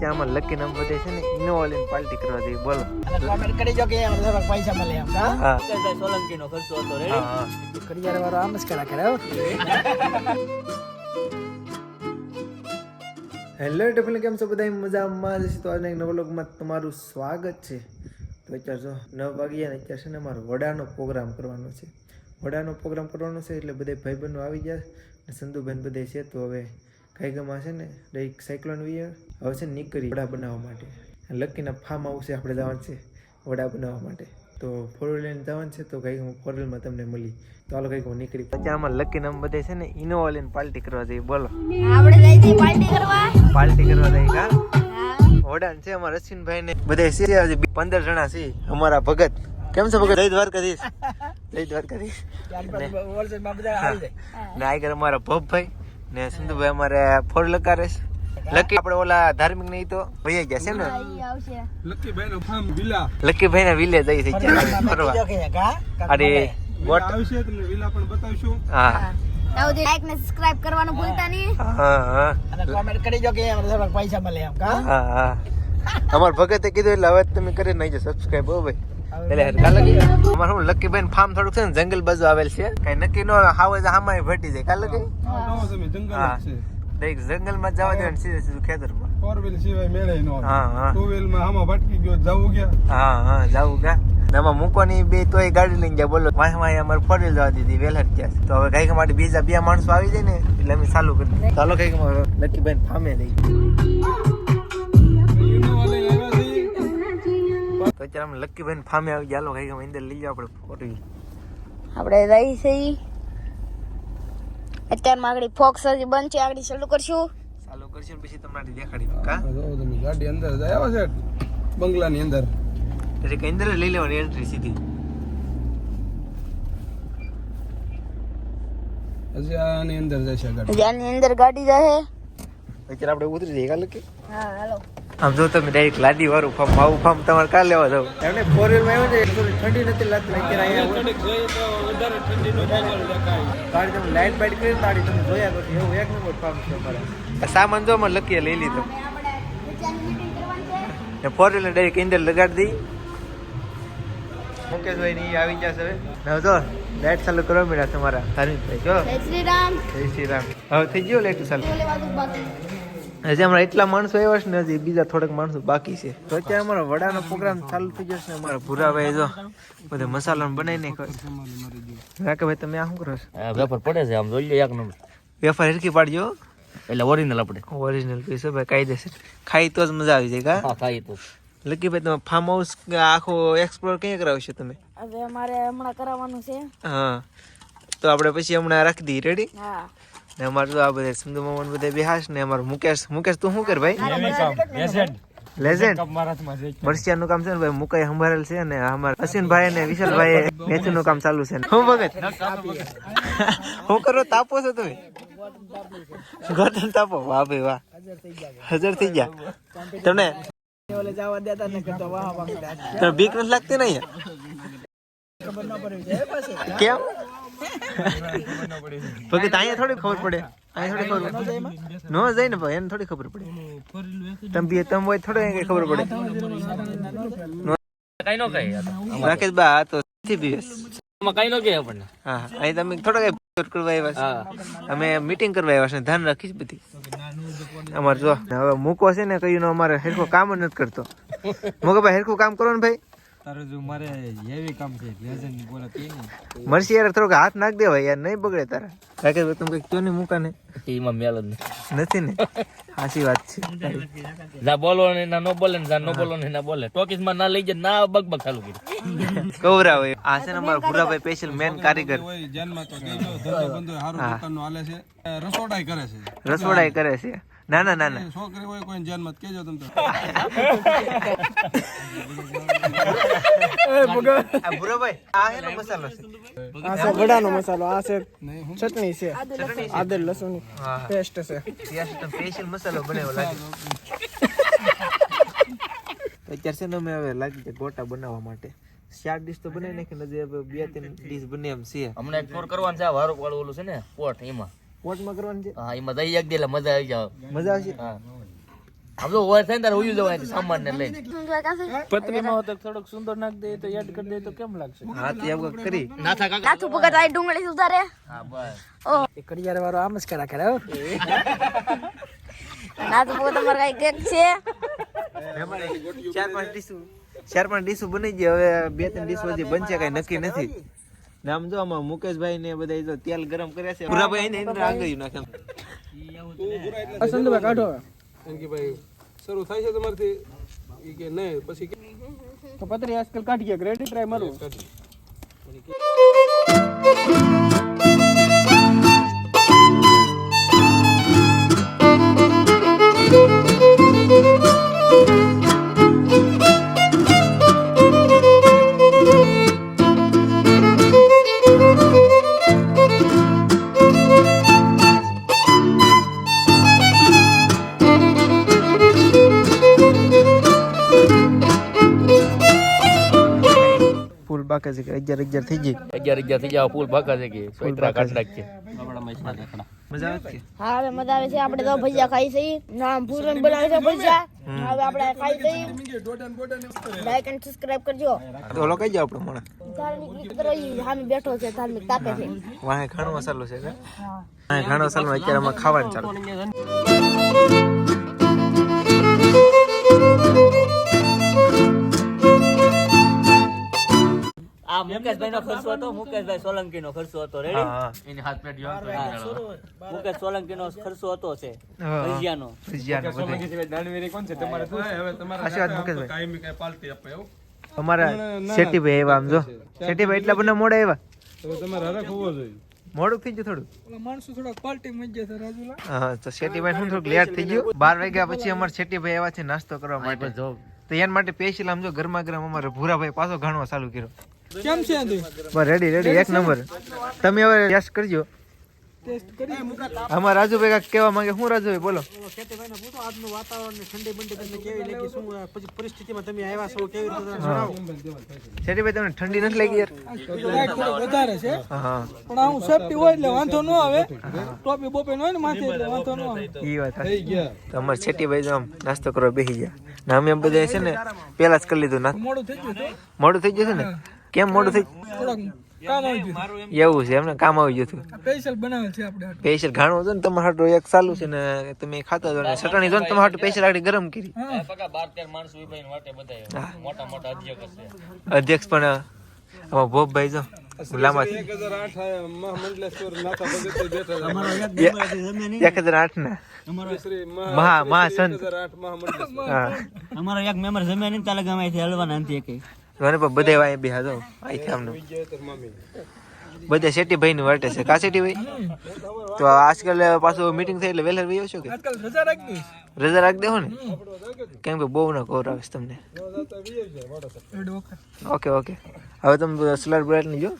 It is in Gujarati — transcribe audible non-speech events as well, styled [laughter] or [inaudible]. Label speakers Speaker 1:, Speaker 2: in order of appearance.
Speaker 1: અત્યારે આમાં લકી નંબર દે છે ને ઇનોવા લઈને પાર્ટી કરવા દે બોલો.
Speaker 2: કોમેન્ટ કરી જો કે અમને પૈસા મળે એમ
Speaker 1: હા?
Speaker 3: સોલંકી નો ખર્ચો હતો રે.
Speaker 1: હા હા.
Speaker 2: કરિયર વાળો આમ જ કરા કરે
Speaker 1: હેલો ટેફલ કેમ છો બધા? મજામાં જ છે. તો આજના એક નવા વ્લોગમાં તમારું સ્વાગત છે. તો અત્યારે જો નવ વાગ્યા ને અત્યારે છે ને અમારો વડાનો પ્રોગ્રામ કરવાનો છે. વડાનો પ્રોગ્રામ કરવાનો છે એટલે બધે ભાઈબંધો આવી ગયા ને સંધુબેન બધે છે. તો હવે કાંઈકમાં છે ને એક સાયક્લોન વિયર હવે છે ને નીકળી વડા બનાવવા માટે. લકીના ફાર્મ હાઉસે આપણે જવાનું છે વડા બનાવવા માટે. તો ફોર વ્હીલ લઈને જવાનું છે તો કંઈક હું ફોર વ્હીલમાં તમને મળી. તો ચાલો કંઈક હું નીકળી પછી આમાં લકી નામ બધે છે ને ઇનોવા લઈને પાર્ટી કરવા જઈએ બોલો.
Speaker 4: આપણે જઈએ પાર્ટી કરવા?
Speaker 1: પાર્ટી કરવા જઈએ કા?
Speaker 4: હા.
Speaker 1: વડાન છે અમારા રશ્મિનભાઈ ને બધા છે પંદર જણા છે અમારા ભગત. કેમ છે ભગત? જય દ્વારકાધીશ. જય
Speaker 2: જાય.
Speaker 1: ને આગળ અમારા ભવભાઈ ને સિંધુભાઈ અમારે ફોર લકારે છે. લકી આપણે ઓલા ધાર્મિક નહીં તો ભૈયા ગયા છે ને?
Speaker 4: ઈ આવશે.
Speaker 5: લક્કીભાઈ નું ફાર્મ વિલા.
Speaker 1: લકીભાઈ ના વિલે જઈ છે.
Speaker 2: હોલસેલમાં
Speaker 1: ફરવા. અરે વોટ
Speaker 5: આવશે તમને વિલા પણ બતાવશું.
Speaker 1: હા.
Speaker 4: ત્યાં લાઈક ને સબસ્ક્રાઇબ કરવાનું ભૂલતા નહીં.
Speaker 1: હા હા.
Speaker 2: અને કોમેન્ટ કરી જો કે પૈસા મળે એમ કા?
Speaker 1: હા હા. અમાર ભગતે કીધું એટલે હવે તમે કરી નાખજો સબસ્ક્રાઇબ હો ભાઈ. એટલે હરકા લગી અમારે હું લકી બેન ફાર્મ થોડુંક છે ને જંગલ બાજુ આવેલ છે. કઈ નક્કી નો હાવ જ હામાય ભટી જાય. કાલે
Speaker 5: આ જોવો જંગલ
Speaker 1: જંગલમાં જવા દે સીધે સીધું ખેતરમાં.
Speaker 5: ફોર વ્હીલ સિવાય મેળે નો
Speaker 1: હા હા.
Speaker 5: ટુ વ્હીલમાં હામાં ભટકી ગયો જવું ગયા
Speaker 1: હા હા જાવું ગયા એમાં મૂકવાની બે તોય ગાડી લઈને ગયા બોલો. વાહ વાહ અમારે ફોર વ્હીલ જવા દીધી વેલર ગયા તો હવે કંઈક માટે બીજા બે માણસો આવી જાય ને એટલે અમે ચાલુ કરી. ચાલો કંઈક લકી બેન ફામે લઈ તો અત્યારે અમે લકી બેન ફામે આવી ગયા. કઈ અમે અંદર લઈ જાઓ આપણે ફોટી
Speaker 4: આપણે રહી છે ઈ. અત્યારમાં આગળ ફોક્સ હજી બંધ છે. આગળ ચાલુ કરશું.
Speaker 1: ચાલુ કરશું પછી તમારે દેખાડી દઉં. કા
Speaker 5: તમે ગાડી અંદર જ આવ્યા છે? બંગલાની અંદર.
Speaker 1: એટલે અંદર જ લઈ લેવાની એન્ટ્રી સીધી.
Speaker 5: હજી આની અંદર જશે ગાડી.
Speaker 4: આની અંદર ગાડી જશે
Speaker 1: અત્યારે આપણે ઉતરી જઈએ કાલે કે
Speaker 4: હા હાલો.
Speaker 1: આમ જો તમે ડાયરેક્ટ લાદી વાળું ફાર્મ માવું ફાર્મ તમારે કાલે લેવા જાવ? એમને ફોર વ્હીલમાં આવ્યો ને થોડી ઠંડી નથી લાગતી અત્યારે અહીંયા
Speaker 5: વધારે ઠંડીનો માહોલ દેખાય.
Speaker 1: ગાડી તમે લાઈન બાઈટ કરી તાળી તમે જોયા પછી એવું એક નંબર ફાર્મ છે મારે સામાન જો અમે લકીએ લઈ લીધો.
Speaker 4: આપણે નીચેની મીટિંગ
Speaker 1: ને ફોર વ્હીલર ડાયરેક્ટ ઇન્ડર લગાડી દઈ. મુકેશભાઈ ની આવી જશે હવે. હવે જો લાઈટ ચાલુ કરવા મળ્યા તમારા ધાર્મિકભાઈ જો.
Speaker 4: જય શ્રી રામ.
Speaker 1: જય શ્રી રામ. હવે થઈ ગયો લાઈટ ચાલુ? હજી અમારા એટલા માણસો આવ્યા છે ને હજી બીજા થોડાક માણસો બાકી છે. તો અત્યારે અમારો વડાનો પ્રોગ્રામ ચાલુ થઈ જશે ને અમારા ભૂરાભાઈ જો બધે મસાલો બનાવી નાખ્યો રાકેભાઈ તમે આ શું કરો છો?
Speaker 3: વેપાર પડે છે આમ જોઈ લો એક નંબર.
Speaker 1: વેફર હેરકી પાડજો
Speaker 3: એટલે ઓરિજિનલ આપણે.
Speaker 1: ઓરિજિનલ પીસ ભાઈ કાયદેસર ખાઈ તો જ મજા આવી જાય કા?
Speaker 3: હા ખાઈ તો.
Speaker 1: લકીભાઈ તમે ફાર્મ હાઉસ આખો એક્સપ્લોર ક્યાં કરાવશો તમે?
Speaker 4: હવે અમારે હમણાં કરાવવાનું છે.
Speaker 1: હા. તો આપણે પછી હમણાં રાખી દઈએ રેડી
Speaker 4: હા.
Speaker 1: ને અમારે તો આ બધા સિંધુ મામા બધા બેહાશ ને અમારું મુકેશ. મુકેશ તું શું કર ભાઈ? લેજેન્ડ મરસિયા નું કામ છે ને ભાઈ મુકાઈ સંભાળેલ છે ને અમારા અશ્વિનભાઈ ને વિશાલભાઈ મેથુ નું કામ ચાલુ છે હું ભગત? હું કરો તાપો છો તમે? ગોતન તાપો. વાહ ભાઈ વાહ. હજર થઈ ગયા. તમને બીક નથી લાગતી ને અહીંયા?
Speaker 2: ખબર
Speaker 1: કેમ ભગત અહીંયા થોડી ખબર પડે. અહીંયા થોડી ખબર પડે. નો જાય ને ભાઈ એને થોડી ખબર પડે. તમે બી તમે હોય થોડો ખબર પડે.
Speaker 3: કઈ નો કઈ
Speaker 1: રાકેશ બા તો CBS.
Speaker 3: કઈ નો કે આપણને.
Speaker 1: હા હા. અહીં તમે થોડા કઈ કરવા આવ્યા છે. અમે મીટિંગ કરવા આવ્યા છે. ધ્યાન રાખીશ બધી. અમારે જો હવે મૂકો છે ને કયું અમારે હેરખો કામ જ નથી કરતો. મૂકો ભાઈ હેરખું કામ કરો ને ભાઈ.
Speaker 5: તારે જો મારે હેવી કામ છે લેઝન્ડની બોલે પી ને
Speaker 1: મરસી યાર થોડોક હાથ નાખ દેવાય યાર નહીં બગડે તારા. કાકે ભાઈ તમે કંઈક કયો નહીં મૂકા ને.
Speaker 3: એમાં મેલ જ
Speaker 1: નથી. ને? સાચી વાત છે.
Speaker 3: ના બોલો ને ના નો બોલે ને નો બોલો ને ના બોલે. ટોકીસમાં ના લઈ જાય ના બગ બગ ચાલુ કરી.
Speaker 1: કવરા હોય. આ છે ને અમારા ભૂરાભાઈ સ્પેશિયલ મેન કારીગર.
Speaker 5: જન્મ તો ધંધો બંધો સારું દુકાનનું હાલે છે. રસોડાઈ કરે છે.
Speaker 1: રસોડાઈ કરે છે. ના ના ના ના.
Speaker 5: છોકરી હોય કોઈ જન્મ કેજો તમે [laughs] તો
Speaker 1: આ ભૂરાભાઈ આ હેનો મસાલો છે.
Speaker 2: આ છે વડાનો મસાલો આ છે ચટણી છે. આદર લસણ પેસ્ટ છે.
Speaker 1: ત્યાં સ્પેશિયલ મસાલો બનાવ્યો લાગે. અત્યારે છે ને અમે હવે લાગી છે ગોટા બનાવવા માટે. ચાર ડીશ તો બનાવી નાખી કે હવે બે ત્રણ ડીશ બને એમ છે.
Speaker 3: હમણાં એક ટૂર કરવાનું છે આ વારો વાળું ઓલું છે ને પોટ એમાં.
Speaker 1: પોટમાં કરવાની છે?
Speaker 3: હા એમાં દઈ એક દે એટલે મજા આવી જાવ.
Speaker 1: મજા આવશે?
Speaker 3: હા. આમ તો ઓવર થાય ને તારે ઉયું જવાય સામાન ને
Speaker 4: લઈ
Speaker 2: પતરીમાં હોત તો થોડોક સુંદર નાખ દે તો એડ કરી દે તો કેમ લાગશે?
Speaker 1: હા તે એવું કરી
Speaker 3: ના થા કાકા.
Speaker 4: કાચું ભગત આઈ ડુંગળી સુધારે
Speaker 3: હા બસ.
Speaker 4: ઓ.
Speaker 2: એ કડિયાર વાળો આમ જ કરા કરે હો. [laughs]
Speaker 4: નાચું ભગત તમાર કઈ કેક છે?
Speaker 1: ચાર પાંચ ડીશો ચાર પાંચ ડીશું બની ગઈ હવે બે ત્રણ ડીશુ હજી બનશે કઈ નક્કી નથી. ને આમ જો આમાં મુકેશભાઈ ને બધા જો તેલ ગરમ કર્યા છે. પુરાભાઈ ને એને આંગળીયું નાખે
Speaker 2: આ કાઢો હવે.
Speaker 5: શરૂ થાય છે તમારથી? એ કે નહીં પછી
Speaker 2: તો પતરી આજકાલ કાઢી ગયા રેડી ટ્રાય મારું.
Speaker 1: ફૂલ બાકી છે કે અગિયાર અગિયાર થઈ ગઈ?
Speaker 3: અગિયાર અગિયાર થઈ જાવ ફૂલ ભાકા છે કે. સોયત્રા કાઢ નાખીએ
Speaker 1: મજા આવે છે
Speaker 4: હા હવે મજા આવે છે. આપણે તો ભજીયા ખાઈ છે. નામ પૂરણ બનાવે છે ભજીયા. હવે આપણે ખાઈ છે. લાઈક એન્ડ સબસ્ક્રાઇબ કરજો.
Speaker 1: તો ઓલો કઈ જાવ આપણે મોણા?
Speaker 4: ધાર્મિક મિત્ર બેઠો છે ધાર્મિક તાપે છે.
Speaker 1: વાહે ખાણો મસાલો છે ખાણો મસાલો અત્યારે ખાવાનું ચાલુ.
Speaker 6: ખર્ચો હતો. રેડી
Speaker 3: એની હાથ પેટ
Speaker 6: મુકેશ સોલંકી નો ખર્ચો હતો છે. ભજીયાનો
Speaker 1: ભજીયાનો બધું.
Speaker 5: હવે તમારે
Speaker 1: આશીર્વાદ મુકેશભાઈ.
Speaker 5: કાયમી પાલતી આપે એવું?
Speaker 1: અમારા શેઠીભાઈ એવા આમ જો. શેઠીભાઈ એટલા બને મોડા એવા.
Speaker 5: તો તમારે હરખ હોવો જોઈએ.
Speaker 1: મોડું થઈ ગયું થોડું.
Speaker 2: માણસો થોડા પાર્ટી મજ ગયા રાજુલા.
Speaker 1: હા તો શેઠીભાઈ શું થોડુંક લેટ થઈ ગયું? બાર વાગ્યા પછી અમારે શેઠીભાઈ આવ્યા છે નાસ્તો કરવા માટે.
Speaker 3: જો.
Speaker 1: તો એના માટે સ્પેશિયલ આમ જો ગરમા ગરમ અમારે ભૂરાભાઈ પાછો ઘણવા ચાલુ કર્યો.
Speaker 2: કેમ છે
Speaker 1: રેડી રેડી એક નંબર. તમે હવે ટેસ્ટ કરજો.
Speaker 2: ટેસ્ટ કરી
Speaker 1: અમારા રાજુભાઈ કાંઈક કહેવા માંગે શું રાજુભાઈ બોલો.
Speaker 2: આજનું વાતાવરણ ને ઠંડી બંડી તમને કેવી લાગી શું પછી પરિસ્થિતિમાં તમે આવ્યા છો કેવી રીતે જણાવો
Speaker 1: શેઠીભાઈ તમને ઠંડી નથી લાગી યાર?
Speaker 2: વધારે છે. પણ આવું સેફટી હોય એટલે વાંધો ન આવે. ટોપી બોપી ન હોય ને માથે એટલે વાંધો ન આવે.
Speaker 1: એ વાત
Speaker 5: થઈ ગયા.
Speaker 1: તો અમારે શેઠીભાઈ જો આમ નાસ્તો કરવા બેસી ગયા. ને અમે એમ બધા છે ને પેલા જ કરી લીધું ના
Speaker 2: મોડું થઈ ગયું
Speaker 1: મોડું થઈ જશે ને? કેમ મોડું થઈ
Speaker 2: થોડાક કામ આવી ગયું
Speaker 1: એવું છે એમને કામ આવી ગયું હતું.
Speaker 2: સ્પેશિયલ બનાવેલ છે આપણે
Speaker 1: સ્પેશિયલ ઘાણું હતું ને તમારે હાટું એક ચાલુ છે ને તમે ખાતા હતો ને ચટણી જો ને તમારે હાટું સ્પેશિયલ આગળ ગરમ કરી.
Speaker 3: પકા બાર તેર માણસો ઊભા વાટે બધા મોટા મોટા અધ્યક્ષ
Speaker 1: અધ્યક્ષ પણ આમાં ભોપભાઈ જો ગુલામાંથી
Speaker 5: એક હજાર આઠ
Speaker 1: ના. મહા મહા સંત
Speaker 5: હજાર આઠ મહામંડલેશ્વર.
Speaker 1: હા
Speaker 6: અમારો એક મેમ્બર જમ્યા નહીં તાલે ગમે છે હલવાના નથી એક
Speaker 1: મને પણ બધે વાય બે હતો અહીંથી આમનું બધા શેઠીભાઈ નું વાટે છે. કા શેઠીભાઈ તો આજકાલ પાછું મીટિંગ થઈ એટલે વહેલા ભાઈ આવશો કે?
Speaker 2: રજા રાખી
Speaker 1: રજા રાખી દેવો ને? કેમ કે બહુ ના કોર આવે તમને. Okay okay. હવે તમે સ્લર બ્રેડની જો.